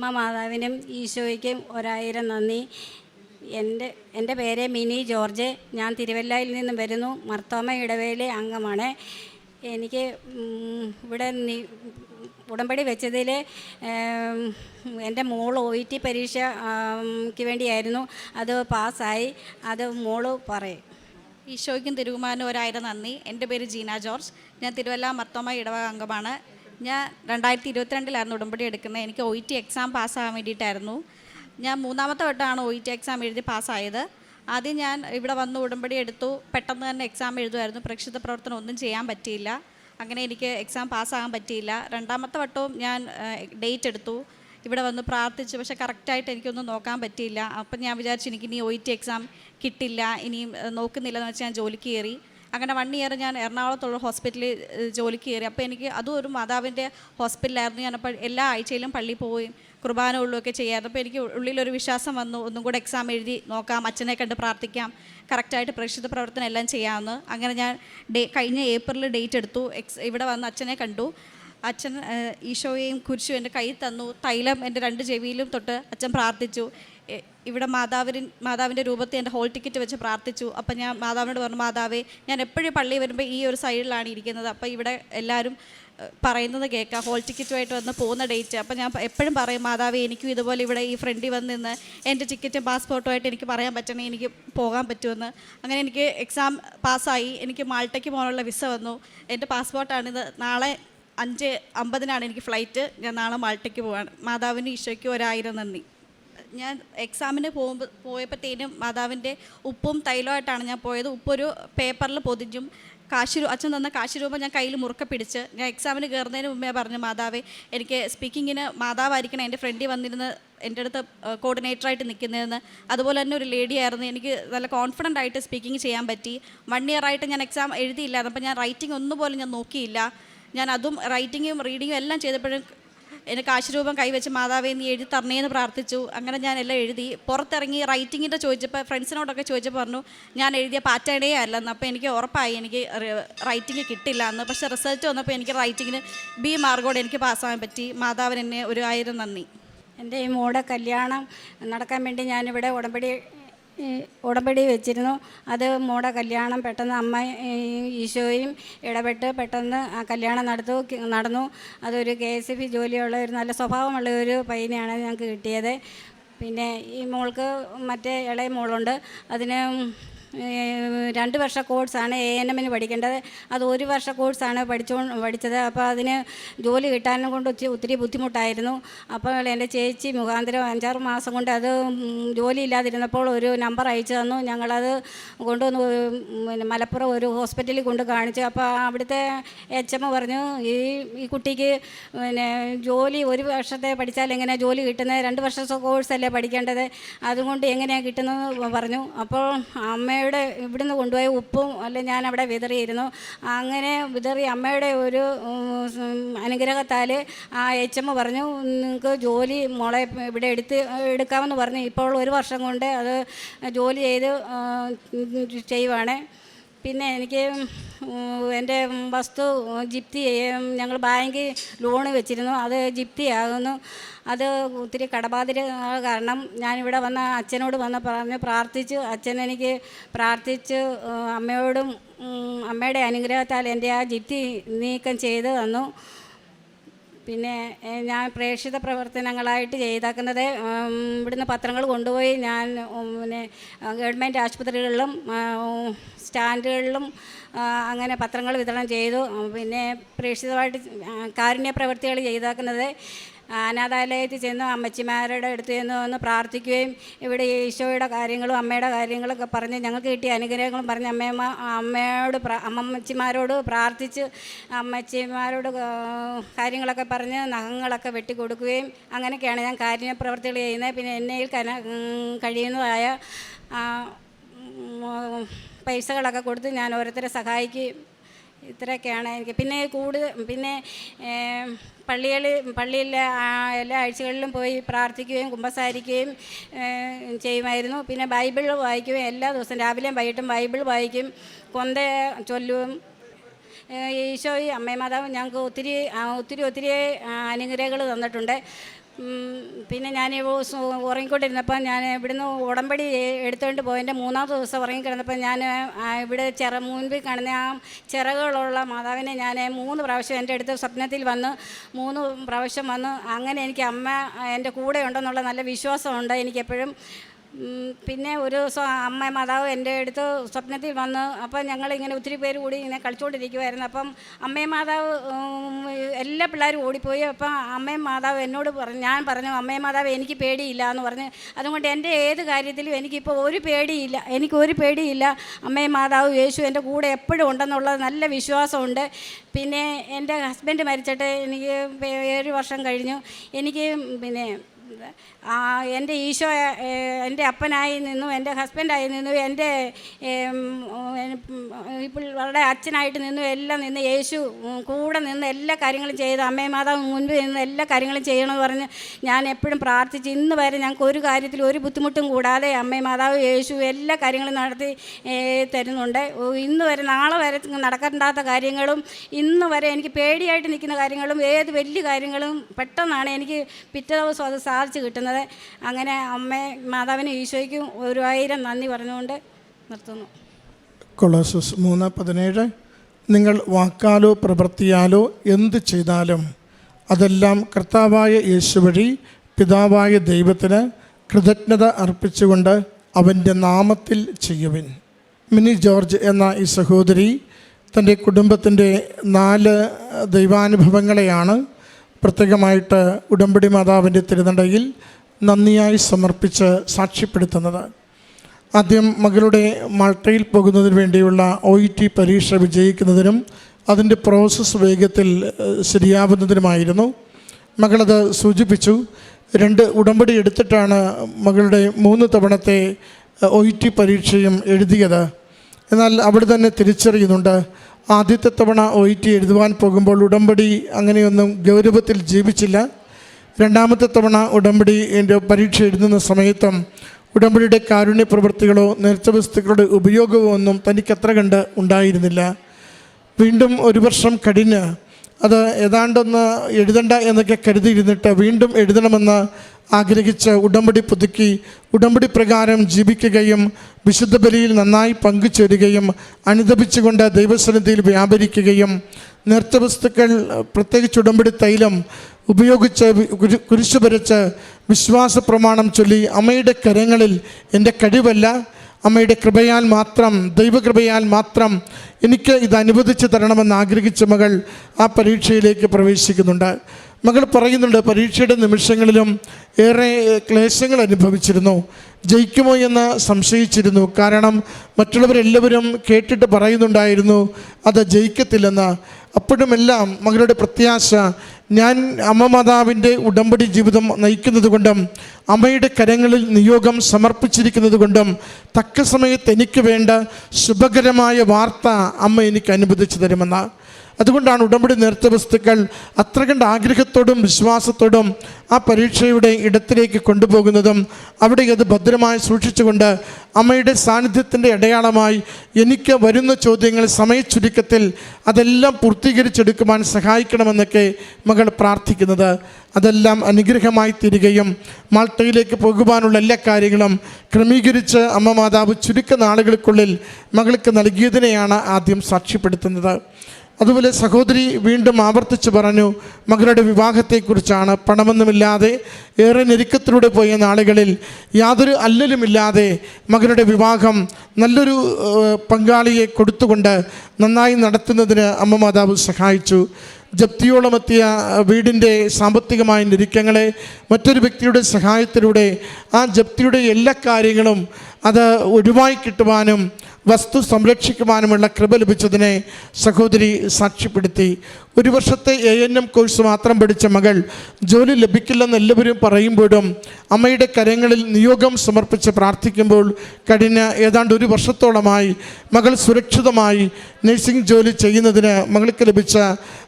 അമ്മ മാതാവിനും ഈശോയ്ക്കും ഒരായിരം നന്ദി. എന്റെ എന്റെ പേര് മിനി ജോർജ്. ഞാൻ തിരുവല്ലയിൽ നിന്നും വരുന്നു. മർത്തോമ ഇടവേലെ അംഗമാണ്. എനിക്ക് ഇവിടെ ഉടമ്പടി വെച്ചതിൽ എന്റെ മോൾ ഒ ഇ ടി പരീക്ഷയ്ക്ക് വേണ്ടിയായിരുന്നു. അത് പാസ്സായി. അത് മോൾ പറയും. ഈശോയ്ക്കും തിരുവുമാനും ഒരായിരം നന്ദി. എന്റെ പേര് ജീന ജോർജ്. ഞാൻ തിരുവല്ല മർത്തോമ ഇടവക അംഗമാണ്. ഞാൻ രണ്ടായിരത്തി ഇരുപത്തിരണ്ടിലായിരുന്നു ഉടമ്പടി എടുക്കുന്നത്. എനിക്ക് ഒ ടി എക്സാം പാസ്സാകാൻ വേണ്ടിയിട്ടായിരുന്നു. ഞാൻ മൂന്നാമത്തെ വട്ടമാണ് ഒ ടി എക്സാം എഴുതി പാസ്സായത് ആദ്യം ഞാൻ ഇവിടെ വന്ന് ഉടമ്പടി എടുത്തു. പെട്ടെന്ന് തന്നെ എക്സാം എഴുതുമായിരുന്നു. പ്രേക്ഷിത പ്രവർത്തനം ഒന്നും ചെയ്യാൻ പറ്റിയില്ല. അങ്ങനെ എനിക്ക് എക്സാം പാസ്സാകാൻ പറ്റിയില്ല. രണ്ടാമത്തെ വട്ടവും ഞാൻ ഡേറ്റ് എടുത്തു. ഇവിടെ വന്ന് പ്രാർത്ഥിച്ചു. പക്ഷേ കറക്റ്റായിട്ട് എനിക്കൊന്നും നോക്കാൻ പറ്റിയില്ല. അപ്പം ഞാൻ വിചാരിച്ചു എനിക്ക് ഇനി ഒ ടി എക്സാം കിട്ടില്ല. ഇനിയും നോക്കുന്നില്ല നോക്കുന്നില്ലെന്ന് വെച്ചാൽ ഞാൻ ജോലിക്ക് കയറി. അങ്ങനെ വൺ ഇയർ ഞാൻ എറണാകുളത്തുള്ള ഹോസ്പിറ്റലിൽ ജോലിക്ക് കയറി അപ്പോൾ എനിക്ക് അതും ഒരു മാതാവിന്റെ ഹോസ്പിറ്റലായിരുന്നു അപ്പോൾ എല്ലാ ആഴ്ചയിലും പള്ളി പോവുകയും കുർബാന ഉള്ളൊക്കെ ചെയ്യാറുണ്ട് അപ്പോൾ എനിക്ക് ഉള്ളിലൊരു വിശ്വാസം വന്നു. ഒന്നും കൂടെ എക്സാം എഴുതി നോക്കാം അച്ഛനെ കണ്ട് പ്രാർത്ഥിക്കാം കറക്റ്റായിട്ട് പ്രേക്ഷിത പ്രവർത്തനം എല്ലാം ചെയ്യാമെന്ന്. അങ്ങനെ ഞാൻ ഡേ കഴിഞ്ഞ ഏപ്രിൽ ഡേറ്റ് എടുത്തു. എക്സ് ഇവിടെ വന്ന് അച്ഛനെ കണ്ടു. അച്ഛൻ ഈശോയെയും കുരിശു എന്റെ കയ്യിൽ തന്നു. തൈലം എന്റെ രണ്ട് ചെവിയിലും തൊട്ട് അച്ഛൻ പ്രാർത്ഥിച്ചു. ഇവിടെ മാതാവിൻ മാതാവിന്റെ രൂപത്തിൽ എന്റെ ഹോൾ ടിക്കറ്റ് വെച്ച് പ്രാർത്ഥിച്ചു. അപ്പം ഞാൻ മാതാവിനോട് പറഞ്ഞു മാതാവേ ഞാൻ എപ്പോഴും പള്ളി വരുമ്പോൾ ഈ ഒരു സൈഡിലാണ് ഇരിക്കുന്നത്. അപ്പോൾ ഇവിടെ എല്ലാവരും പറയുന്നത് കേൾക്കാം. ഹോൾ ടിക്കറ്റുമായിട്ട് വന്ന് പോകുന്ന ഡേറ്റ്. അപ്പം ഞാൻ എപ്പോഴും പറയും മാതാവേ എനിക്കും ഇതുപോലെ ഇവിടെ ഈ ഫ്രണ്ടിൽ വന്ന് നിന്ന് എന്റെ ടിക്കറ്റും പാസ്പോർട്ടുമായിട്ട് എനിക്ക് പറയാൻ പറ്റണേ എനിക്ക് പോകാൻ പറ്റുമെന്ന്. അങ്ങനെ എനിക്ക് എക്സാം പാസ്സായി. എനിക്ക് മാൾട്ടയ്ക്ക് പോകാനുള്ള വിസ വന്നു. എന്റെ പാസ്പോർട്ടാണിത്. നാളെ അഞ്ച് അമ്പതിനാണ് എനിക്ക് ഫ്ലൈറ്റ്. ഞാൻ നാളെ മാൾട്ടയ്ക്ക് പോവാണ്. മാതാവിന് ഈശോയ്ക്ക് ഒരായിരം നന്ദി. ഞാൻ എക്സാമിന് പോകുമ്പോൾ പോയപ്പോഴത്തേനും മാതാവിന്റെ ഉപ്പും തൈലമായിട്ടാണ് ഞാൻ പോയത്. ഉപ്പൊരു പേപ്പറിൽ പൊതിഞ്ഞും കാശ് അച്ഛൻ തന്ന കാശ് രൂപ ഞാൻ കയ്യിൽ മുറുക്ക പിടിച്ച് ഞാൻ എക്സാമിന് കയറുന്നതിന് മുമ്പേ പറഞ്ഞു മാതാവേ എനിക്ക് സ്പീക്കിങ്ങിന് മാതാവായിരിക്കണം എന്റെ ഫ്രണ്ടിൽ വന്നിരുന്ന് എന്റെ അടുത്ത് കോർഡിനേറ്ററായിട്ട് നിൽക്കുന്നതെന്ന്. അതുപോലെ തന്നെ ഒരു ലേഡി ആയിരുന്നു എനിക്ക് നല്ല കോൺഫിഡന്റ് ആയിട്ട് സ്പീക്കിംഗ് ചെയ്യാൻ പറ്റി. വൺ ഇയർ ആയിട്ട് ഞാൻ എക്സാം എഴുതിയില്ലായിരുന്നു അപ്പോൾ ഞാൻ റൈറ്റിംഗ് ഒന്നുപോലും ഞാൻ നോക്കിയില്ല. ഞാൻ അതും റൈറ്റിങ്ങും റീഡിങ്ങും എല്ലാം ചെയ്തപ്പോഴും എനിക്ക് കാശുരൂപം കൈവച്ച് മാതാവേ നീ എഴുതി തരണേന്ന് പ്രാർത്ഥിച്ചു. അങ്ങനെ ഞാൻ എല്ലാം എഴുതി. പുറത്തിറങ്ങി റൈറ്റിങ്ങിന്റെ ചോദിച്ചപ്പോൾ ഫ്രണ്ട്സിനോടൊക്കെ ചോദിച്ചപ്പോൾ പറഞ്ഞു ഞാൻ എഴുതിയ പാറ്റേണേ അല്ലെന്ന്. അപ്പോൾ എനിക്ക് ഉറപ്പായി എനിക്ക് റൈറ്റിംഗ് കിട്ടില്ല എന്ന് പക്ഷേ റിസൾട്ട് വന്നപ്പോൾ എനിക്ക് റൈറ്റിങ്ങിന് ബി മാർക്കോടെ എനിക്ക് പാസ്സാകാൻ പറ്റി. മാതാവിന് എന്നെ ഒരു ആയിരം നന്ദി. എന്റെ ഈ മോടെ കല്യാണം നടക്കാൻ വേണ്ടി ഞാനിവിടെ ഉടമ്പടി ഉടമ്പടി വെച്ചിരുന്നു. അത് മോടെ കല്യാണം പെട്ടെന്ന് അമ്മ ഈശോയും ഇടപെട്ട് പെട്ടെന്ന് ആ കല്യാണം നടത്തു നടന്നു. അതൊരു കെ എസ് എഫ് ജോലിയുള്ള ഒരു നല്ല സ്വഭാവമുള്ള ഒരു പയ്യനെയാണ് ഞങ്ങൾക്ക് കിട്ടിയത്. പിന്നെ ഈ മോൾക്ക് മറ്റേ ഇളയ മോളുണ്ട്. അതിന് രണ്ട് വർഷ കോഴ്സാണ് എ എൻ എമ്മിന് പഠിക്കേണ്ടത്. അത് ഒരു വർഷ കോഴ്സാണ് പഠിച്ചോ പഠിച്ചത്. അപ്പോൾ അതിന് ജോലി കിട്ടാനും കൊണ്ട് ഒത്തിരി ഒത്തിരി ബുദ്ധിമുട്ടായിരുന്നു. അപ്പോൾ എന്റെ ചേച്ചി മുഖാന്തരം അഞ്ചാറ് മാസം കൊണ്ട് അത് ജോലി ഇല്ലാതിരുന്നപ്പോൾ ഒരു നമ്പർ അയച്ചു തന്നു. ഞങ്ങളത് കൊണ്ടുവന്ന് പിന്നെ മലപ്പുറം ഒരു ഹോസ്പിറ്റലിൽ കൊണ്ട് കാണിച്ചു. അപ്പോൾ അവിടുത്തെ എച്ച് എം പറഞ്ഞു ഈ ഈ കുട്ടിക്ക് പിന്നെ ജോലി ഒരു വർഷത്തെ പഠിച്ചാൽ എങ്ങനെ ജോലി കിട്ടുന്നത്? രണ്ട് വർഷത്തെ കോഴ്സല്ലേ പഠിക്കേണ്ടത്? അതുകൊണ്ട് എങ്ങനെയാണ് കിട്ടുന്നത് പറഞ്ഞു. അപ്പോൾ അമ്മയുടെ ഇവിടുന്ന് കൊണ്ടുപോയ ഉപ്പും അല്ല ഞാൻ അവിടെ വിതറിയിരുന്നു. അങ്ങനെ വിതറി അമ്മയുടെ ഒരു അനുഗ്രഹത്താൽ ആ എച്ച് എം പറഞ്ഞു നിങ്ങൾക്ക് ജോലി മോളെ ഇവിടെ എടുത്ത് എടുക്കാമെന്ന് പറഞ്ഞു. ഇപ്പോൾ ഒരു വർഷം കൊണ്ട് അത് ജോലി ചെയ്ത് ചെയ്യുവാണ്. പിന്നെ എനിക്ക് എന്റെ വസ്തു ജിപ്തി ഞങ്ങൾ ബാങ്കിൽ ലോൺ വെച്ചിരുന്നു. അത് ജിപ്തി ആകുന്നു. അത് ഒത്തിരി കടബാധ്യത കാരണം ഞാനിവിടെ വന്ന അച്ഛനോട് വന്ന് പറഞ്ഞ് പ്രാർത്ഥിച്ചു. അച്ഛൻ എനിക്ക് പ്രാർത്ഥിച്ച്. അമ്മയോടും അമ്മയുടെ അനുഗ്രഹത്താൽ എന്റെ ആ ജിപ്തി നീക്കം ചെയ്ത് തന്നു. പിന്നെ ഞാൻ പ്രേക്ഷിത പ്രവർത്തനങ്ങളായിട്ട് ചെയ്താക്കുന്നത് ഇവിടുന്ന് പത്രങ്ങൾ കൊണ്ടുപോയി ഞാൻ പിന്നെ ഗവൺമെന്റ് ആശുപത്രികളിലും സ്റ്റാൻഡുകളിലും അങ്ങനെ പത്രങ്ങൾ വിതരണം ചെയ്തു. പിന്നെ പ്രേക്ഷിതമായിട്ട് കാരുണ്യ പ്രവൃത്തികൾ ചെയ്താക്കുന്നത് അനാഥാലയത്തിൽ ചെന്ന് അമ്മച്ചിമാരുടെ അടുത്ത് ചെന്ന് വന്ന് പ്രാർത്ഥിക്കുകയും ഇവിടെ ഈശോയുടെ കാര്യങ്ങളും അമ്മയുടെ കാര്യങ്ങളൊക്കെ പറഞ്ഞ് ഞങ്ങൾക്ക് കിട്ടിയ അനുഗ്രഹങ്ങളും പറഞ്ഞ് അമ്മയമ്മ അമ്മയോട് അമ്മമ്മച്ചിമാരോട് പ്രാർത്ഥിച്ച് അമ്മച്ചിമാരോട് കാര്യങ്ങളൊക്കെ പറഞ്ഞ് നഖങ്ങളൊക്കെ വെട്ടിക്കൊടുക്കുകയും അങ്ങനെയൊക്കെയാണ് ഞാൻ കാരുണ്യ പ്രവർത്തികൾ ചെയ്യുന്നത്. പിന്നെ എന്നെയിൽ കന കഴിയുന്നതായ പൈസകളൊക്കെ കൊടുത്ത് ഞാൻ ഓരോരുത്തരെ സഹായിക്കുകയും ഇത്രയൊക്കെയാണ് എനിക്ക്. പിന്നെ കൂടുതൽ പിന്നെ പള്ളികളിൽ പള്ളിയിലെ എല്ലാ ആഴ്ചകളിലും പോയി പ്രാർത്ഥിക്കുകയും കുമ്പസാരിക്കുകയും ചെയ്യുമായിരുന്നു. പിന്നെ ബൈബിൾ വായിക്കുകയും എല്ലാ ദിവസവും രാവിലെയും വൈകിട്ടും ബൈബിൾ വായിക്കും കൊന്ത ചൊല്ലും. ഈശോയും അമ്മയും മാതാവും ഞങ്ങൾക്ക് ഒത്തിരി ഒത്തിരി ഒത്തിരി അനുഗ്രഹങ്ങൾ തന്നിട്ടുണ്ട്. പിന്നെ ഞാൻ ഉറങ്ങിക്കൊണ്ടിരുന്നപ്പോൾ ഞാൻ ഇവിടുന്ന് ഉടമ്പടി എടുത്തുകൊണ്ട് പോയതിന്റെ മൂന്നാമത്തെ ദിവസം ഉറങ്ങിക്കിടന്നപ്പോൾ ഞാൻ ഇവിടെ ചിറ മുൻപിൽ കാണുന്ന ആ ചിറകുകളുള്ള മാതാവിനെ ഞാൻ മൂന്ന് പ്രാവശ്യം എന്റെ അടുത്ത് സ്വപ്നത്തിൽ വന്ന് മൂന്ന് പ്രാവശ്യം വന്ന് അങ്ങനെ എനിക്ക് അമ്മ എന്റെ കൂടെ ഉണ്ടെന്നുള്ള നല്ല വിശ്വാസമുണ്ട്. എനിക്കെപ്പോഴും പിന്നെ ഒരു അമ്മ മാതാവ് എന്റെ അടുത്ത് സ്വപ്നത്തിൽ വന്ന് അപ്പം ഞങ്ങളിങ്ങനെ ഒത്തിരി പേര് കൂടി ഇങ്ങനെ കളിച്ചുകൊണ്ടിരിക്കുമായിരുന്നു അപ്പം അമ്മയും മാതാവ് എല്ലാ പിള്ളേരും ഓടിപ്പോയി. അപ്പം അമ്മയും മാതാവ് എന്നോട് പറഞ്ഞു ഞാൻ പറഞ്ഞു അമ്മയും മാതാവ് എനിക്ക് പേടിയില്ല എന്ന് പറഞ്ഞ്. അതുകൊണ്ട് എന്റെ ഏത് കാര്യത്തിലും എനിക്കിപ്പോൾ ഒരു പേടിയില്ല എനിക്ക് ഒരു പേടിയില്ല. അമ്മയും മാതാവ് യേശു എന്റെ കൂടെ എപ്പോഴും ഉണ്ടെന്നുള്ളത് നല്ല വിശ്വാസമുണ്ട്. പിന്നെ എന്റെ ഹസ്ബൻഡ് മരിച്ചിട്ട് എനിക്ക് ഏഴ് വർഷം കഴിഞ്ഞു. എനിക്ക് പിന്നെ എന്റെ ഈശോ എന്റെ അപ്പനായി നിന്നു എന്റെ ഹസ്ബൻഡായി നിന്നു എന്റെ വളരെ അച്ഛനായിട്ട് നിന്നു എല്ലാം നിന്ന് യേശു കൂടെ നിന്ന് എല്ലാ കാര്യങ്ങളും ചെയ്ത്. അമ്മയും മാതാവ് മുൻപ് നിന്ന് എല്ലാ കാര്യങ്ങളും ചെയ്യണമെന്ന് പറഞ്ഞ് ഞാൻ എപ്പോഴും പ്രാർത്ഥിച്ച് ഇന്ന് വരെ ഞങ്ങൾക്ക് ഒരു കാര്യത്തിൽ ഒരു ബുദ്ധിമുട്ടും കൂടാതെ അമ്മയും മാതാവ് യേശു എല്ലാ കാര്യങ്ങളും നടത്തി തരുന്നുണ്ട്. ഇന്ന് വരെ നാളെ വരെ നടക്കണ്ടാത്ത കാര്യങ്ങളും ഇന്ന് വരെ എനിക്ക് പേടിയായിട്ട് നിൽക്കുന്ന കാര്യങ്ങളും ഏത് വലിയ കാര്യങ്ങളും പെട്ടെന്നാണ് എനിക്ക് പിറ്റേ ദിവസം അത് സാധിച്ചു കിട്ടുന്നത്. അങ്ങനെ അമ്മേ മാതാവിനും ഈശോയ്ക്കും ആയിരം നന്ദി പറഞ്ഞുകൊണ്ട് നിർത്തുന്നു. കൊളോസസ് മൂന്ന് പതിനേഴ്. നിങ്ങൾ വാക്കാലോ പ്രവൃത്തിയാലോ എന്ത് ചെയ്താലും അതെല്ലാം കർത്താവായ യേശു വഴി പിതാവായ ദൈവത്തിന് കൃതജ്ഞത അർപ്പിച്ചുകൊണ്ട് അവന്റെ നാമത്തിൽ ചെയ്യുവിൻ. മിനി ജോർജ് എന്ന ഈ സഹോദരി തന്റെ കുടുംബത്തിന്റെ നാല് ദൈവാനുഭവങ്ങളെയാണ് പ്രത്യേകമായിട്ട് ഉടമ്പടി മാതാവിന്റെ തിരുനടയിൽ നന്ദിയായി സമർപ്പിച്ച് സാക്ഷ്യപ്പെടുത്തുന്നത്. ആദ്യം മകളുടെ മൾട്ടയിൽ പോകുന്നതിന് വേണ്ടിയുള്ള ഒ ഇ ടി പരീക്ഷ വിജയിക്കുന്നതിനും അതിന്റെ പ്രോസസ്സ് വേഗത്തിൽ ശരിയാവുന്നതിനുമായിരുന്നു. മകളത് സൂചിപ്പിച്ചു. രണ്ട് ഉടമ്പടി എടുത്തിട്ടാണ് മകളുടെ മൂന്ന് തവണത്തെ ഒ ഇ ടി പരീക്ഷയും എഴുതിയത്. എന്നാൽ അവിടെ തന്നെ തിരിച്ചറിയുന്നുണ്ട്. ആദ്യത്തെ തവണ ഒ ഇ ടി എഴുതുവാൻ പോകുമ്പോൾ ഉടമ്പടി അങ്ങനെയൊന്നും ഗൗരവത്തിൽ ജീവിച്ചില്ല. രണ്ടാമത്തെ തവണ ഉടമ്പടി എന്റെ പരീക്ഷ എഴുതുന്ന സമയത്തും ഉടമ്പടിയുടെ കാരുണ്യ പ്രവൃത്തികളോ നേർച്ച വസ്തുക്കളുടെ ഉപയോഗമോ ഒന്നും തനിക്കത്ര കണ്ട് ഉണ്ടായിരുന്നില്ല. വീണ്ടും ഒരു വർഷം കഴിഞ്ഞ് അത് ഏതാണ്ടൊന്ന് എഴുതണ്ട എന്നൊക്കെ കരുതിയിരുന്നിട്ട് വീണ്ടും എഴുതണമെന്ന് ആഗ്രഹിച്ച് ഉടമ്പടി പുതുക്കി ഉടമ്പടി പ്രകാരം ജീവിക്കുകയും വിശുദ്ധ ബലിയിൽ നന്നായി പങ്കുചേരുകയും അനുദപിച്ചുകൊണ്ട് ദൈവസന്നിധിയിൽ വ്യാപരിക്കുകയും നേർച്ച വസ്തുക്കൾ പ്രത്യേകിച്ച് ഉടമ്പടി തൈലം ഉപയോഗിച്ച് കുരിശു വരച്ച് വിശ്വാസ പ്രമാണം ചൊല്ലി അമ്മയുടെ കരങ്ങളിൽ എന്റെ കഴിവല്ല അമ്മയുടെ കൃപയാൽ മാത്രം ദൈവകൃപയാൽ മാത്രം എനിക്ക് ഇത് അനുവദിച്ച് തരണമെന്ന് ആഗ്രഹിച്ച മകൾ ആ പരീക്ഷയിലേക്ക് പ്രവേശിക്കുന്നുണ്ട്. മകൾ പറയുന്നുണ്ട് പരീക്ഷയുടെ നിമിഷങ്ങളിലും ഏറെ ക്ലേശങ്ങൾ അനുഭവിച്ചിരുന്നു. ജയിക്കുമോ എന്ന് സംശയിച്ചിരുന്നു. കാരണം മറ്റുള്ളവരെല്ലാവരും കേട്ടിട്ട് പറയുന്നുണ്ടായിരുന്നു അത് ജയിക്കത്തില്ലെന്ന്. അപ്പോഴുമെല്ലാം മകളുടെ പ്രത്യാശ ഞാൻ അമ്മ മാതാവിന്റെ ഉടമ്പടി ജീവിതം നയിക്കുന്നത് കൊണ്ടും അമ്മയുടെ കരങ്ങളിൽ നിയോഗം സമർപ്പിച്ചിരിക്കുന്നത് കൊണ്ടും തക്ക സമയത്ത് എനിക്ക് വേണ്ട ശുഭകരമായ വാർത്ത അമ്മ എനിക്ക് അനുവദിച്ചു തരുമെന്ന്. അതുകൊണ്ടാണ് ഉടമ്പടി നേർച്ച വസ്തുക്കൾ അത്ര കണ്ട് ആഗ്രഹത്തോടും വിശ്വാസത്തോടും ആ പരീക്ഷയുടെ ഇടത്തിലേക്ക് കൊണ്ടുപോകുന്നതും അവിടെ അത് ഭദ്രമായി സൂക്ഷിച്ചുകൊണ്ട് അമ്മയുടെ സാന്നിധ്യത്തിന്റെ അടയാളമായി എനിക്ക് വരുന്ന ചോദ്യങ്ങൾ സമയച്ചുരുക്കത്തിൽ അതെല്ലാം പൂർത്തീകരിച്ചെടുക്കുവാൻ സഹായിക്കണമെന്നൊക്കെ മകൾ പ്രാർത്ഥിക്കുന്നത്. അതെല്ലാം അനുഗ്രഹമായി തീരുകയും മാൾട്ടയിലേക്ക് പോകുവാനുള്ള എല്ലാ കാര്യങ്ങളും ക്രമീകരിച്ച് അമ്മ മാതാവ് ചുരുക്ക നാളുകൾക്കുള്ളിൽ മകൾക്ക് നൽകിയതിനെയാണ് ആദ്യം സാക്ഷ്യപ്പെടുത്തുന്നത്. അതുപോലെ സഹോദരി വീണ്ടും ആവർത്തിച്ച് പറഞ്ഞു മകളുടെ വിവാഹത്തെക്കുറിച്ചാണ് പണമൊന്നുമില്ലാതെ ഏറെ ഞെരുക്കത്തിലൂടെ പോയ നാളുകളിൽ യാതൊരു അല്ലലുമില്ലാതെ മകളുടെ വിവാഹം നല്ലൊരു പങ്കാളിയെ കൊടുത്തുകൊണ്ട് നന്നായി നടത്തുന്നതിന് അമ്മ മാതാവ് സഹായിച്ചു. ജപ്തിയോളമെത്തിയ വീടിന്റെ സാമ്പത്തികമായ ഞെരുക്കങ്ങളെ മറ്റൊരു വ്യക്തിയുടെ സഹായത്തിലൂടെ ആ ജപ്തിയുടെ എല്ലാ കാര്യങ്ങളും അത് ഒഴിവായി കിട്ടുവാനും വസ്തു സംരക്ഷിക്കുവാനുമുള്ള കൃപ ലഭിച്ചതിനെ സഹോദരി സാക്ഷ്യപ്പെടുത്തി. ഒരു വർഷത്തെ എ എൻ എം കോഴ്സ് മാത്രം പഠിച്ച മകൾ ജോലി ലഭിക്കില്ലെന്ന് എല്ലാവരും പറയുമ്പോഴും അമ്മയുടെ കരങ്ങളിൽ നിയോഗം സമർപ്പിച്ച് പ്രാർത്ഥിക്കുമ്പോൾ കഴിഞ്ഞ ഏതാണ്ട് ഒരു വർഷത്തോളമായി മകൾ സുരക്ഷിതമായി നഴ്സിംഗ് ജോലി ചെയ്യുന്നതിന് മകൾക്ക് ലഭിച്ച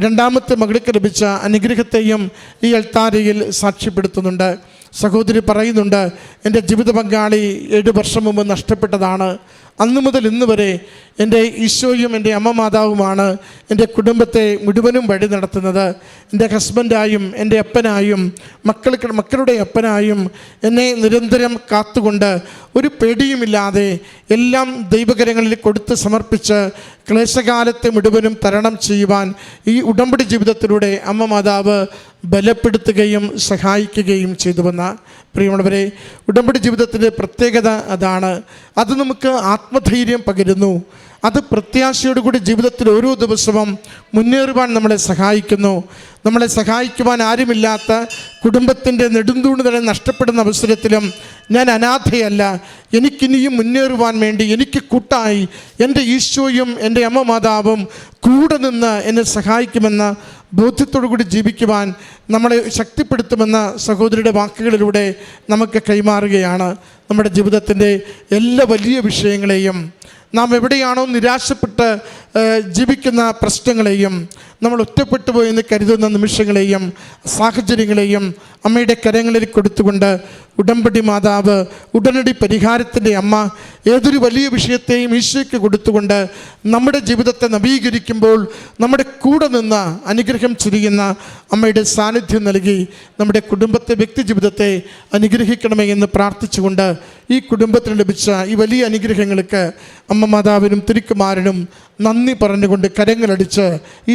രണ്ടാമത്തെ മകൾക്ക് ലഭിച്ച അനുഗ്രഹത്തെയും ഈ അൾത്താരയിൽ സാക്ഷ്യപ്പെടുത്തുന്നുണ്ട്. സഹോദരി പറയുന്നുണ്ട് എന്റെ ജീവിത പങ്കാളി ഏഴ് വർഷം മുമ്പ് നഷ്ടപ്പെട്ടതാണ്. അന്നു മുതൽ ഇന്ന് വരെ എന്റെ ഈശോയും എന്റെ അമ്മ മാതാവുമാണ് എന്റെ കുടുംബത്തെ മുഴുവനും വഴി നടത്തുന്നത്. എന്റെ ഹസ്ബൻഡായും എന്റെ അപ്പനായും മക്കൾക്ക് മക്കളുടെ അപ്പനായും എന്നെ നിരന്തരം കാത്തുകൊണ്ട് ഒരു പേടിയുമില്ലാതെ എല്ലാം ദൈവകരങ്ങളിൽ കൊടുത്ത് സമർപ്പിച്ച് ക്ലേശകാലത്തെ മുഴുവനും തരണം ചെയ്യുവാൻ ഈ ഉടമ്പടി ജീവിതത്തിലൂടെ അമ്മ മാതാവ് ബലപ്പെടുത്തുകയും സഹായിക്കുകയും ചെയ്തുവെന്ന പ്രിയമുള്ളവരെ ഉടമ്പടി ജീവിതത്തിന്റെ പ്രത്യേകത അതാണ്. അത് നമുക്ക് ആത്മധൈര്യം പകരുന്നു. അത് പ്രത്യാശയോടുകൂടി ജീവിതത്തിൽ ഓരോ ദിവസവും മുന്നേറുവാൻ നമ്മളെ സഹായിക്കുന്നു. നമ്മളെ സഹായിക്കുവാൻ ആരുമില്ലാത്ത കുടുംബത്തിന്റെ നെടുന്തൂണ് തന്നെ നഷ്ടപ്പെടുന്ന അവസരത്തിലും ഞാൻ അനാഥയല്ല. എനിക്കിനിയും മുന്നേറുവാൻ വേണ്ടി എനിക്ക് കൂട്ടായി എന്റെ ഈശോയും എന്റെ അമ്മ മാതാവും കൂടെ നിന്ന് എന്നെ സഹായിക്കുമെന്ന ബോധ്യത്തോടു കൂടി ജീവിക്കുവാൻ നമ്മളെ ശക്തിപ്പെടുത്തുമെന്ന സഹോദരിയുടെ വാക്കുകളിലൂടെ നമുക്ക് കൈമാറുകയാണ് നമ്മുടെ ജീവിതത്തിന്റെ എല്ലാ വലിയ വിഷയങ്ങളെയും. നാം എവിടെയാണോ നിരാശപ്പെട്ട് ജീവിക്കുന്ന പ്രശ്നങ്ങളെയും നമ്മൾ ഒറ്റപ്പെട്ടു പോയെന്ന് കരുതുന്ന നിമിഷങ്ങളെയും സാഹചര്യങ്ങളെയും അമ്മയുടെ കരങ്ങളിൽ കൊടുത്തുകൊണ്ട് ഉടമ്പടി മാതാവ് ഉടനടി പരിഹാരത്തിന്റെ അമ്മ ഏതൊരു വലിയ വിഷയത്തെയും ഈശോയ്ക്ക് കൊടുത്തുകൊണ്ട് നമ്മുടെ ജീവിതത്തെ നവീകരിക്കുമ്പോൾ നമ്മുടെ കൂടെ നിന്ന് അനുഗ്രഹം ചുരിയുന്ന അമ്മയുടെ സാന്നിധ്യം നൽകി നമ്മുടെ കുടുംബത്തെ വ്യക്തി ജീവിതത്തെ അനുഗ്രഹിക്കണമേ എന്ന് പ്രാർത്ഥിച്ചുകൊണ്ട് ഈ കുടുംബത്തിന് ലഭിച്ച ഈ വലിയ അനുഗ്രഹങ്ങൾക്ക് അമ്മ മാതാവിനും തിരുക്കുമാരനും നന്ദി പറഞ്ഞുകൊണ്ട് കരങ്ങളടിച്ച് ഈ